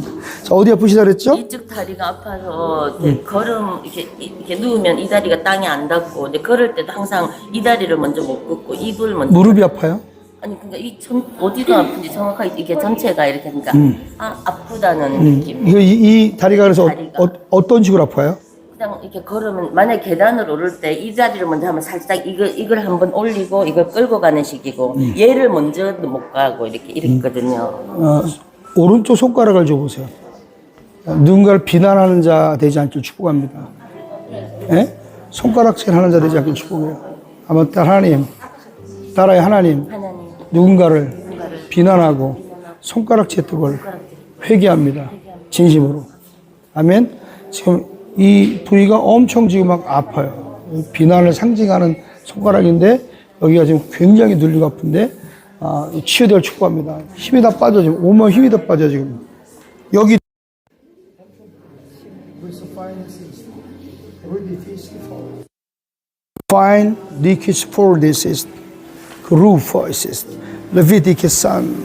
축복합니다. 자, 어디 아프시다 그랬죠? 이쪽 다리가 아파서 이렇게 걸음 이렇게 이렇게 누우면 이 다리가 땅에 안 닿고 근데 걸을 때도 항상 이 다리를 먼저 못 긋고 입을 먼저 무릎이 아파요? 아니 그러니까 이 전, 어디가 아픈지 정확하게 이게 전체가 이렇게 그러니까 아 아프다는 느낌. 이거 이, 이 다리가 그래서 다리가. 어, 떤 식으로 아파요? 그냥 이렇게 걸으면 만약 계단을 오를 때이 다리를 먼저 하면 살짝 이걸 이걸 한번 올리고 이걸 끌고 가는 식이고 얘를 먼저 못 가고 이렇게 이랬거든요. 어, 오른쪽 손가락을 줘보세요. 누군가를 비난하는 자 되지 않길 축복합니다. 예? 손가락질 하는 자 되지 않길 축복해요. 아마 딸 하나님, 딸아의 하나님, 누군가를 비난하고 손가락질 뜻을 회개합니다. 진심으로. 아멘. 지금 이 부위가 엄청 지금 막 아파요. 이 비난을 상징하는 손가락인데 여기가 지금 굉장히 눌리고 아픈데 아, 치유될 축복합니다. 힘이 다 빠져 지금. 온몸 힘이 다 빠져 지금. 여기 Fine decrease for this is roof is Leviticus son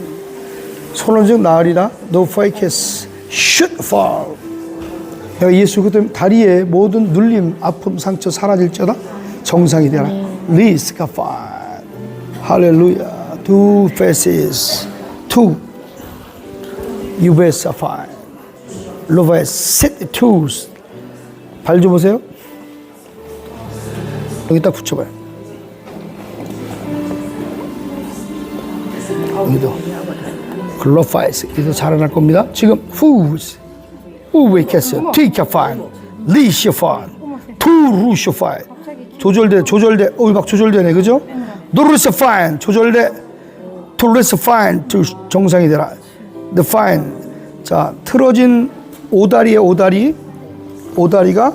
좀 나으리라 focus should fall. 예수 그때 다리에 모든 눌림 아픔 상처 사라질지어다 정상이 되라. Risk fine 할렐루야 two faces two you best fine love sit twos 발 줘보세요 여기 딱 붙여봐요. 여기도 글로파이스 이도 자라날 겁니다. 지금 who's who we can say take a fine, leash a fine, to rush a fine 조절돼 조절돼 어 막 조절되네 그죠? 노르스 fine 조절돼 to less fine to 정상이 되라 the fine 자 틀어진 오다리의 오다리 오다리가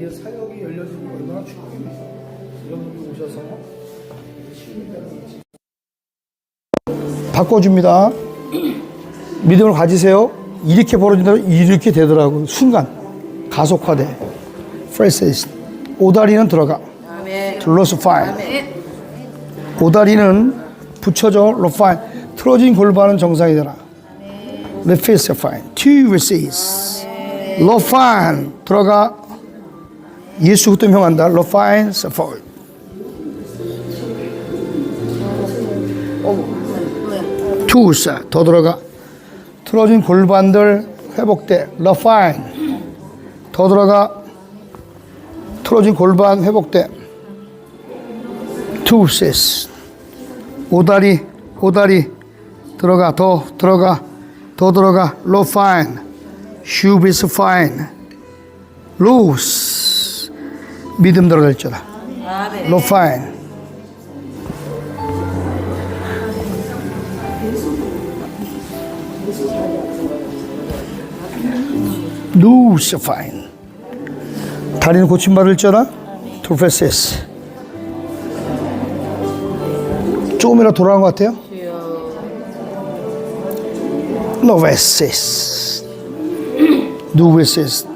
이 사역이 열려지는 게 얼마나 축복입니까? 여러분이 오셔서 바꿔줍니다. 믿음을 가지세요. 이렇게 벌어진다 이렇게 되더라고. 순간 가속화돼. 프레세스 오다리는 들어가. 둘러서 파인. 오다리는 붙여져 로파인. 틀어진 골반은 정상이 되라. 레피스 파인. 튜브시스. 로파인 들어가. 예수 그때 명한다. 로파인 서포트. 투사 더 들어가. 틀어진 골반들 회복돼. 로파인 더 들어가. 틀어진 골반 회복돼. 투세스 오다리 오다리. 들어가 더 들어가 더 들어가. 로파인 슈비스 파인 루스 믿음 들어갈 줄라 로파인 루스 파인 다리는 고침받을 줄라. 투페세스 조금이라도 돌아간 것 같아요? 노베시스 누베시스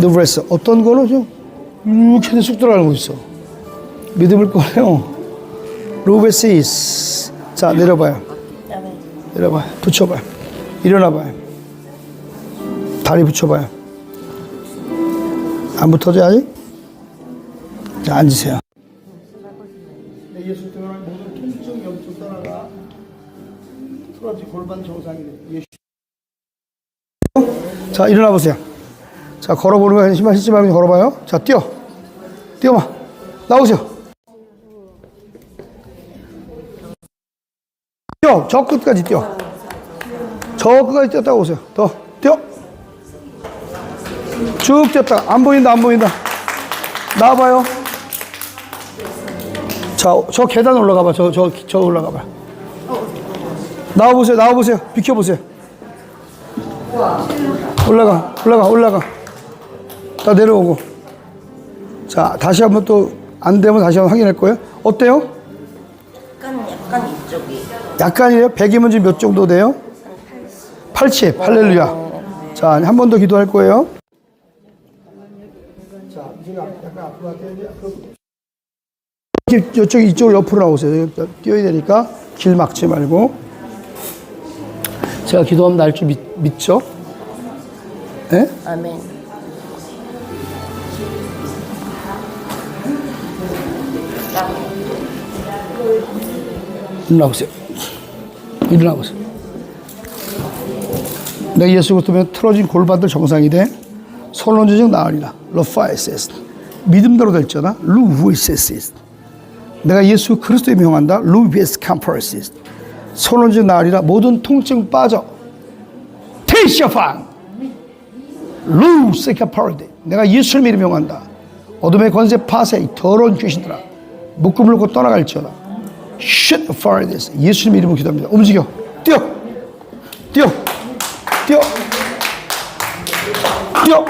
누베스 어떤 거는 좀 이렇게 쑥 들어가는 거 있어? 믿음을 꺼내요. 루베시스 자 내려봐요 내려봐요 붙여봐요 일어나봐요 다리 붙여봐요 안 붙어져 아직? 자 앉으세요 예수 때문에 모든 통증 염증 떠나가 틀어진 골반 정상이 돼. 예수. 자 일어나 보세요. 자 걸어보는 거 신발 신지 말고 걸어봐요. 자 뛰어, 뛰어봐. 나오세요. 뛰어 저 끝까지 뛰어. 저 끝까지 뛰었다 오세요. 더 뛰어. 쭉 뛰었다. 안 보인다 안 보인다. 나와봐요. 자, 저 계단 올라가 봐. 저, 저, 저 올라가 봐. 나와 보세요. 나와 보세요. 비켜 보세요. 올라가. 올라가. 올라가. 다 내려오고. 자, 다시 한번 또 안 되면 다시 한번 확인할 거예요. 어때요? 약간 약간 이쪽이 약간이에요? 100이면 지금 몇 정도 돼요? 80. 할렐루야. 자, 한 번 더 기도할 거예요. 자, 약간 앞으로 갈게요. 이쪽 이쪽으로 옆으로 나오세요. 뛰어야 되니까 길 막지 말고. 제가 기도하면 날 줄 믿죠? 예? 아멘. 일어나보세요. 일어나 보세요. 내 예수 그리스도면 틀어진 골반들 정상이 돼. 솔론지적 나으리라. 러파이세스. 믿음대로 될잖아. 루브이세스. 내가 예수 그리스도에 명한다. 루비에스 캄퍼시스. 솔론지적 나으리라. 모든 통증 빠져. 테이샤판. 루세카파르데. 내가 예수를 명한다. 어둠의 권세 파세 이 더러운 귀신들아. 묶음을 놓고 떠나갈지어다. For this. 예수님 이름으로 기도합니다. 움직여. 뛰어. 뛰어. 뛰어. 뛰어.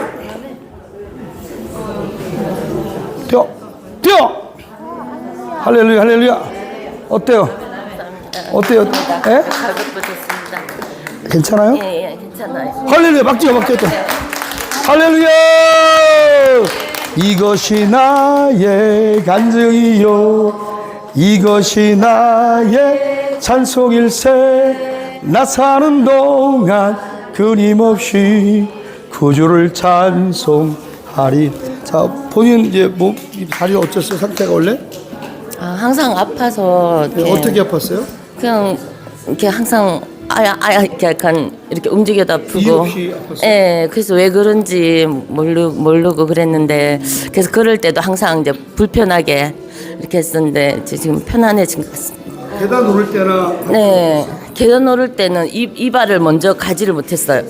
뛰어. 뛰어. 할렐루야, 할렐루야. 어때요? 어때요? 예? 좋습니다. 괜찮아요? 예, 예, 괜찮아요. 할렐루야, 막 뛰어, 막 뛰어. 뛰어. 할렐루야! 이것이 나의 간증이요. 이것이 나의 찬송일세. 나 사는 동안 끊임없이 구주를 찬송하리. 자, 본인 이제 몸, 이 다리 어땠어요? 상태가 원래? 아, 항상 아파서 예, 어떻게 아팠어요? 그냥 이렇게 항상 아야 아야 이렇게 약간 이렇게 움직여도 아프고 없이 아팠어요? 예 그래서 왜 그런지 모르 모르고 그랬는데 그래서 그럴 때도 항상 이제 불편하게 이렇게 했었는데 지금 편안해진 것 같습니다. 계단 오를 때나 네 계단 오를 때는 이, 이 발을 먼저 가지를 못했어요.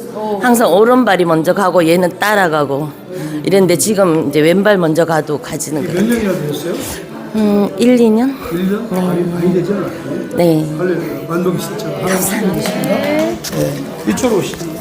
항상 오른발이 먼저 가고 얘는 따라가고 이랬는데 지금 이제 왼발 먼저 가도 가지는 몇 거예요. 년이나 되셨어요? 음 1, 2년? 1년? 많이, 많이 되지 않아요? 네. 할렐루야. 만복이 있었잖아. 감사합니다. 네. 이쪽으로 오시죠.